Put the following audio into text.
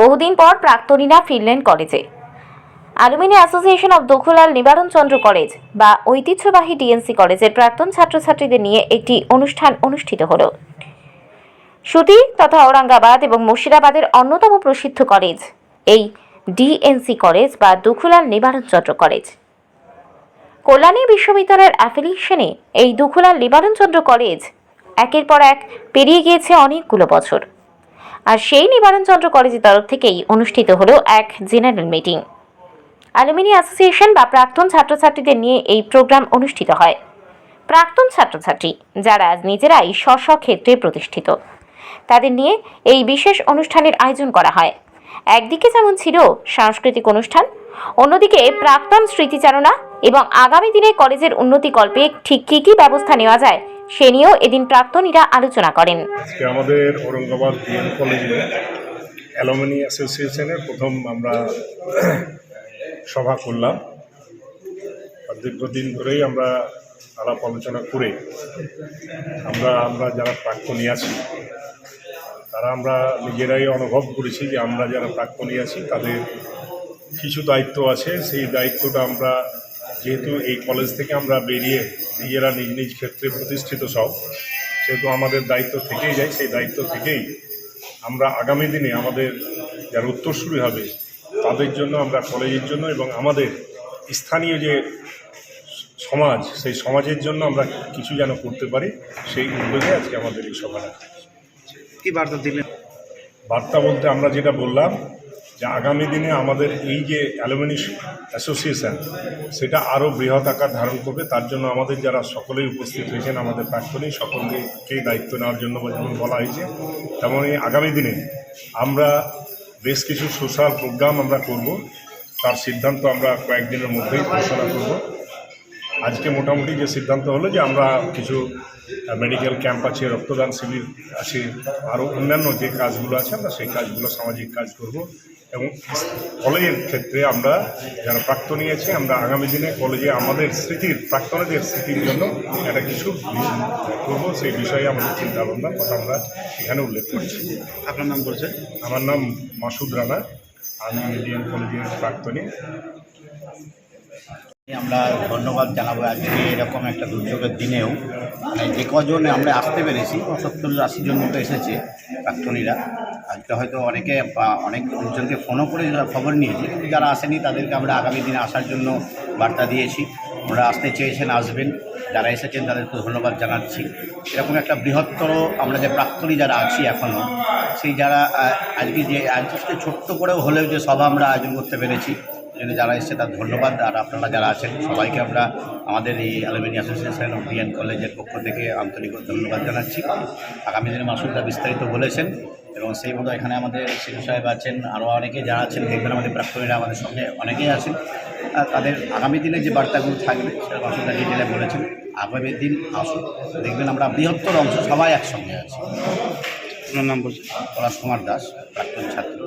বহুদিন পর প্রাক্তনীরা ফিরলেন কলেজে। অ্যালুমিনি অ্যাসোসিয়েশন অব দখুলাল নিবারণ চন্দ্র কলেজ বা ঐতিহ্যবাহী ডিএনসি কলেজের প্রাক্তন ছাত্রছাত্রীদের নিয়ে একটি অনুষ্ঠান অনুষ্ঠিত হলো। সুতি তথা ঔরঙ্গাবাদ এবং মুর্শিদাবাদের অন্যতম প্রসিদ্ধ কলেজ, এই ডিএনসি কলেজ বা দুখুলাল নিবারণ চন্দ্র কলেজ। কল্যাণী বিশ্ববিদ্যালয়ের অ্যাফিলিয়েশনে এই দুখুলাল নিবারণ চন্দ্র কলেজ একের পর এক পেরিয়ে গিয়েছে অনেকগুলো বছর। আর সেই নিবারণ চন্দ্র কলেজের তরফ থেকেই অনুষ্ঠিত হলো এক জেনারেল মিটিং। অ্যালুমিনি অ্যাসোসিয়েশন বা প্রাক্তন ছাত্রছাত্রীদের নিয়ে এই প্রোগ্রাম অনুষ্ঠিত হয়। প্রাক্তন ছাত্রছাত্রী, যারা নিজেরাই স্ব ক্ষেত্রে প্রতিষ্ঠিত, তাদের নিয়ে এই বিশেষ অনুষ্ঠানের আয়োজন করা হয়। একদিকে যেমন ছিল সাংস্কৃতিক অনুষ্ঠান, অন্যদিকে প্রাক্তন স্মৃতিচারণা এবং আগামী দিনে কলেজের উন্নতিকল্পে ঠিক কী কী ব্যবস্থা নেওয়া যায় সে নিয়েও এদিন প্রাক্তনীরা আলোচনা করেন। আজকে আমাদের ঔরঙ্গাবাদ বিএন কলেজে অ্যালুমিনি অ্যাসোসিয়েশনের প্রথম আমরা সভা করলাম। দীর্ঘদিন ধরেই আমরা আলাপ আলোচনা করে আমরা আমরা যারা প্রাক্তনী আছি, তারা আমরা নিজেরাই অনুভব করেছি যে আমরা যারা প্রাক্তনী আছি, তাদের কিছু দায়িত্ব আছে। সেই দায়িত্বটা আমরা যেহেতু এই কলেজ থেকে আমরা বেরিয়ে নিজেরা নিজ নিজ ক্ষেত্রে প্রতিষ্ঠিত সব। সেহেতু আমাদের দায়িত্ব থেকেই যায় সেই দায়িত্ব থেকেই আমরা আগামী দিনে আমাদের যারা উত্তরসূরি হবে তাদের জন্য আমরা কলেজের জন্য এবং আমাদের স্থানীয় যে সমাজ সেই সমাজের জন্য আমরা কিছু যেন করতে পারি সেই উদ্যোগে আজকে আমাদের এই সভাটা। কি বার্তা দিলেন? বার্তা বলতে আমরা যেটা বললাম যে আগামী দিনে আমাদের এই যে অ্যালুমিনি অ্যাসোসিয়েশন, সেটা আরও বৃহৎ আকার ধারণ করবে। তার জন্য আমাদের যারা সকলেই উপস্থিত হয়েছেন আমাদের প্রাক্তনী সকলকেই দায়িত্ব নেওয়ার জন্য যেমন বলা হয়েছে তেমনই আগামী দিনে আমরা বেশ কিছু সোশ্যাল প্রোগ্রাম আমরা করব। তার সিদ্ধান্ত আমরা কয়েকদিনের মধ্যেই ঘোষণা করব। আজকে মোটামুটি যে সিদ্ধান্ত হলো যে আমরা কিছু মেডিকেল ক্যাম্প আছে, রক্তদান শিবির আছে, আরও অন্যান্য যে কাজগুলো আছে, আমরা সেই কাজগুলো সামাজিক কাজ করব। এবং কলেজের ক্ষেত্রে আমরা যারা প্রাক্তনী নিয়েছি আমরা আগামী দিনে কলেজে আমাদের স্মৃতির প্রাক্তনীদের স্মৃতির জন্য একটা কিছু করব। সেই বিষয়ে আমাদের চিন্তা ভাবনা কথা আমরা এখানে উল্লেখ করছি। আপনার নাম বলছে আমার নাম মাসুদ রানা। আমি ইন্ডিয়ান কলেজের প্রাক্তনী। আমরা ধন্যবাদ জানাব আজকে এরকম একটা দুর্যোগের দিনেও। মানে যে কজন আমরা আসতে পেরেছি, সত্তর আশি জন মতো এসেছে প্রাক্তনীরা। আজকে হয়তো অনেকে অনেক জনকে ফোনও করে খবর নিয়েছি, কিন্তু যারা আসেনি তাদেরকে আমরা আগামী দিনে আসার জন্য বার্তা দিয়েছি। ওরা আসতে চেয়েছেন, আসবেন। যারা এসেছেন তাদেরকে ধন্যবাদ জানাচ্ছি। এরকম একটা বৃহত্তর আমরা যে প্রাক্তনী যারা আছি এখনও সেই যারা আজকে যে, আজকে ছোট্ট করেও হলেও যে সভা আমরা আয়োজন করতে পেরেছি এখানে যারা এসেছে তার ধন্যবাদ। আর আপনারা যারা আছেন সবাইকে আমরা আমাদের এই অ্যালুমিনি অ্যাসোসিয়েশন অফ ডিএন কলেজের পক্ষ থেকে আন্তরিক ধন্যবাদ জানাচ্ছি। আগামী দিনে মাসুদরা বিস্তারিত বলেছেন এবং সেই মতো এখানে আমাদের শিশু সাহেব আছেন আরও অনেকে যারা আছেন দেখবেন আমাদের প্রাক্তনীরা আমাদের সঙ্গে অনেকেই আছেন। আর তাদের আগামী দিনে যে বার্তাগুলো থাকবে সেটা মাসুদরা ডিটেলে বলেছেন। আগামী দিন আসুন দেখবেন আমরা বৃহত্তর অংশ সবাই একসঙ্গে আছি। আপনার নাম বলছেন? পলাশ কুমার দাস প্রাক্তন ছাত্র